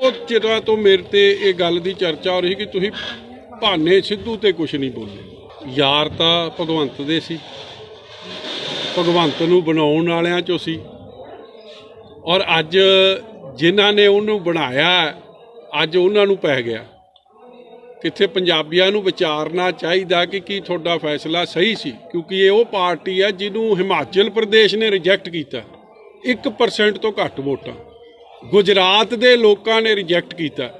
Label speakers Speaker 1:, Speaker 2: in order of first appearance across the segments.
Speaker 1: ਬਹੁਤ ਚਿਰਾਂ ਤੋਂ ਮੇਰੇ ਤੇ ਇਹ ਗੱਲ ਦੀ ਚਰਚਾ ਹੋ ਰਹੀ ਕਿ ਤੁਸੀਂ ਭਾਨੇ ਸਿੱਧੂ ਤੇ ਕੁਝ ਨਹੀਂ ਬੋਲੇ ਯਾਰ ਤਾਂ ਭਗਵੰਤ ਦੇ ਸੀ। ਭਗਵੰਤ ਨੂੰ ਬਣਾਉਣ ਵਾਲਿਆਂ ਚੋਂ ਸੀ। ਔਰ ਅੱਜ ਜਿਨ੍ਹਾਂ ਨੇ ਉਹਨੂੰ ਬਣਾਇਆ, ਅੱਜ ਉਹਨਾਂ ਨੂੰ ਪੈ ਗਿਆ। ਕਿੱਥੇ ਪੰਜਾਬੀਆਂ ਨੂੰ ਵਿਚਾਰਨਾ ਚਾਹੀਦਾ ਕਿ ਕੀ ਤੁਹਾਡਾ ਫੈਸਲਾ ਸਹੀ ਸੀ? ਕਿਉਂਕਿ ਇਹ ਉਹ ਪਾਰਟੀ ਹੈ ਜਿਹਨੂੰ ਹਿਮਾਚਲ ਪ੍ਰਦੇਸ਼ ਨੇ ਰਿਜੈਕਟ ਕੀਤਾ। 1% ਤੋਂ ਘੱਟ ਵੋਟਾਂ। ਗੁਜਰਾਤ ਦੇ ਲੋਕਾਂ ਨੇ ਰਿਜੈਕਟ ਕੀਤਾ।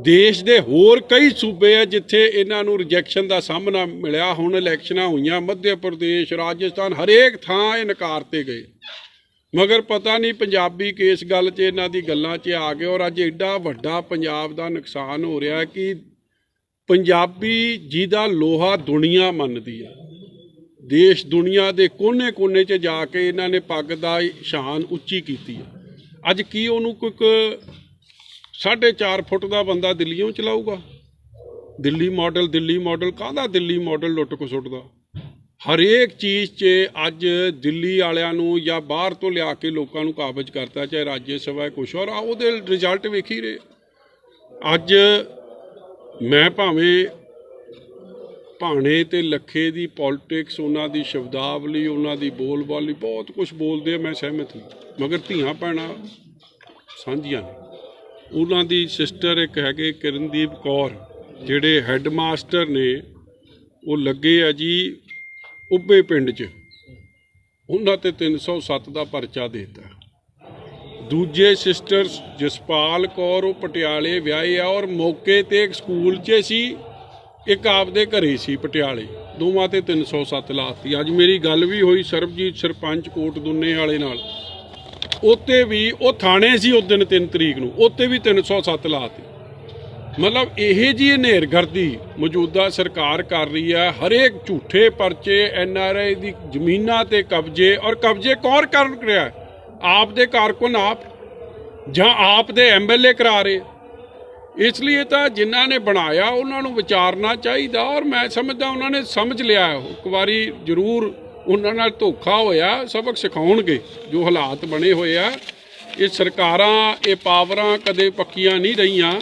Speaker 1: ਦੇਸ਼ ਦੇ ਹੋਰ ਕਈ ਸੂਬੇ ਆ ਜਿੱਥੇ ਇਹਨਾਂ ਨੂੰ ਰਿਜੈਕਸ਼ਨ ਦਾ ਸਾਹਮਣਾ ਮਿਲਿਆ। ਹੁਣ ਇਲੈਕਸ਼ਨਾਂ ਹੋਈਆਂ ਮੱਧ ਪ੍ਰਦੇਸ਼, ਰਾਜਸਥਾਨ, ਹਰੇਕ ਥਾਂ ਇਹ ਨਕਾਰ 'ਤੇ ਗਏ। ਮਗਰ ਪਤਾ ਨਹੀਂ ਪੰਜਾਬੀ ਕਿਸ ਗੱਲ 'ਚ ਇਹਨਾਂ ਦੀ ਗੱਲਾਂ 'ਚ ਆ ਗਏ ਔਰ ਅੱਜ ਐਡਾ ਵੱਡਾ ਪੰਜਾਬ ਦਾ ਨੁਕਸਾਨ ਹੋ ਰਿਹਾ ਕਿ ਪੰਜਾਬੀ ਜਿਹਦਾ ਲੋਹਾ ਦੁਨੀਆ ਮੰਨਦੀ ਹੈ ਦੇਸ਼ ਦੁਨੀਆ ਦੇ ਕੋਨੇ-ਕੋਨੇ 'ਚ ਜਾ ਕੇ ਇਹਨਾਂ ਨੇ ਪੱਗ ਦਾ ਸ਼ਾਨ ਉੱਚੀ ਕੀਤੀ ਹੈ ਅੱਜ ਕੀ ਉਹਨੂੰ ਕੋਈ ਕ- ਸਾਢੇ 4 ਫੁੱਟ ਦਾ ਬੰਦਾ ਦਿੱਲੀੋਂ ਚਲਾਊਗਾ? ਦਿੱਲੀ ਮਾਡਲ ਦਿੱਲੀ ਮਾਡਲ ਕਾਹਦਾ ਦਿੱਲੀ ਮਾਡਲ ਲੁੱਟ ਕੋ ਸੁੱਟਦਾ ਹਰੇਕ ਚੀਜ਼ 'ਚ ਅੱਜ ਦਿੱਲੀ ਵਾਲਿਆਂ ਨੂੰ ਜਾਂ ਬਾਹਰ ਤੋਂ ਲਿਆ ਕੇ ਲੋਕਾਂ ਨੂੰ ਕਾਬਜ ਕਰਤਾ, ਚਾਹੇ ਰਾਜ ਸਭਾ ਕੁਛ ਔਰ ਆਹ ਉਹਦੇ ਰਿਜ਼ਲਟ ਵੇਖੀ ਰਹੇ। ਅੱਜ ਮੈਂ ਭਾਵੇਂ ਭਾਣੇ ਤੇ ਲੱਖੇ ਦੀ ਪੋਲਿਟਿਕਸ ਉਹਨਾਂ ਦੀ ਸ਼ਬਦਾਵਲੀ, ਉਹਨਾਂ ਦੀ ਬੋਲਬਾਲੀ, ਬਹੁਤ ਕੁਝ ਬੋਲਦੇ ਆ, ਮੈਂ ਸਹਿਮਤ ਹਾਂ। ਮਗਰ ਧੀਆਂ ਭੈਣਾਂ ਸਾਂਝੀਆਂ ਨੇ। ਉਹਨਾਂ ਦੀ ਸਿਸਟਰ ਇੱਕ ਹੈਗੇ ਕਿਰਨਦੀਪ ਕੌਰ, ਜਿਹੜੇ ਹੈੱਡਮਾਸਟਰ ਨੇ, ਉਹ ਲੱਗੇ ਆ ਜੀ ਉੱਬੇ ਪਿੰਡ 'ਚ। ਉਹਨਾਂ ਤੇ 307 ਦਾ ਪਰਚਾ ਦੇਤਾ। ਦੂਜੇ ਸਿਸਟਰ ਜਸਪਾਲ ਕੌਰ, ਉਹ ਪਟਿਆਲੇ ਵਿਆਹੇ ਆ ਔਰ ਮੌਕੇ ਤੇ ਇੱਕ ਸਕੂਲ 'ਚ ਸੀ। ਇੱਕ ਆਪਦੇ ਘਰੇ ਸੀ ਪਟਿਆਲੇ, ਦੋਵਾਂ ਤੇ 307 ਲਾਤੀ। ਅੱਜ ਮੇਰੀ ਗੱਲ ਵੀ ਹੋਈ ਸਰਬਜੀਤ ਸਰਪੰਚ ਕੋਟ ਦੁੰਨੇ ਵਾਲੇ ਨਾਲ। ਉੱਤੇ ਵੀ ਉਹ ਥਾਣੇ ਸੀ ਉਸ ਦਿਨ 3 ਤਰੀਕ ਨੂੰ ਉੱਤੇ ਵੀ 307 ਲਾਤੀ। ਮਤਲਬ ਇਹ ਜੀ ਹਨੇਰਗਰਦੀ ਮੌਜੂਦਾ ਸਰਕਾਰ ਕਰ ਰਹੀ ਹੈ, ਹਰੇਕ ਝੂਠੇ ਪਰਚੇ, ਐਨ ਆਰ ਆਈ ਦੀ ਜ਼ਮੀਨਾਂ ਤੇ ਕਬਜ਼ੇ ਔਰ ਕਬਜ਼ੇ ਕੌਣ ਕਰ ਰਿਹਾ ਆਪ ਦੇ ਕਾਰਕੁਨ ਆਪ, ਜਾਂ ਆਪ ਦੇ ਐਮਐਲਏ ਕਰਾ ਰਹੇ। ਇਸ ਲਈ ਤਾਂ ਜਿਨ੍ਹਾਂ ਨੇ ਬਣਾਇਆ, ਉਹਨਾਂ ਨੂੰ ਵਿਚਾਰਨਾ ਚਾਹੀਦਾ ਔਰ ਮੈਂ ਸਮਝਦਾ ਉਹਨਾਂ ਨੇ ਸਮਝ ਲਿਆ ਇੱਕ ਵਾਰੀ ਜ਼ਰੂਰ ਉਹਨਾਂ ਨਾਲ ਧੋਖਾ ਹੋਇਆ, ਸਬਕ ਸਿਖਾਉਣਗੇ ਜੋ ਹਾਲਾਤ ਬਣੇ ਹੋਏ ਆ। ਇਹ ਸਰਕਾਰਾਂ, ਇਹ ਪਾਵਰਾਂ ਕਦੇ ਪੱਕੀਆਂ ਨਹੀਂ ਰਹੀਆਂ।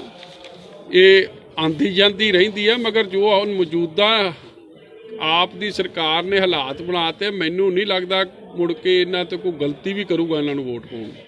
Speaker 1: ਇਹ ਆਂਦੀ ਜਾਂਦੀ ਰਹਿੰਦੀ ਹੈ ਮਗਰ ਜੋ ਹੁਣ ਮੌਜੂਦਾ ਆਪ ਦੀ ਸਰਕਾਰ ਨੇ ਹਾਲਾਤ ਬਣਾਤੇ, ਮੈਨੂੰ ਨਹੀਂ ਲੱਗਦਾ ਮੁੜ ਕੇ ਇਹਨਾਂ ਤੇ ਕੋਈ ਗਲਤੀ ਵੀ ਕਰੂਗਾ ਇਹਨਾਂ ਨੂੰ ਵੋਟ ਪਾਉਣ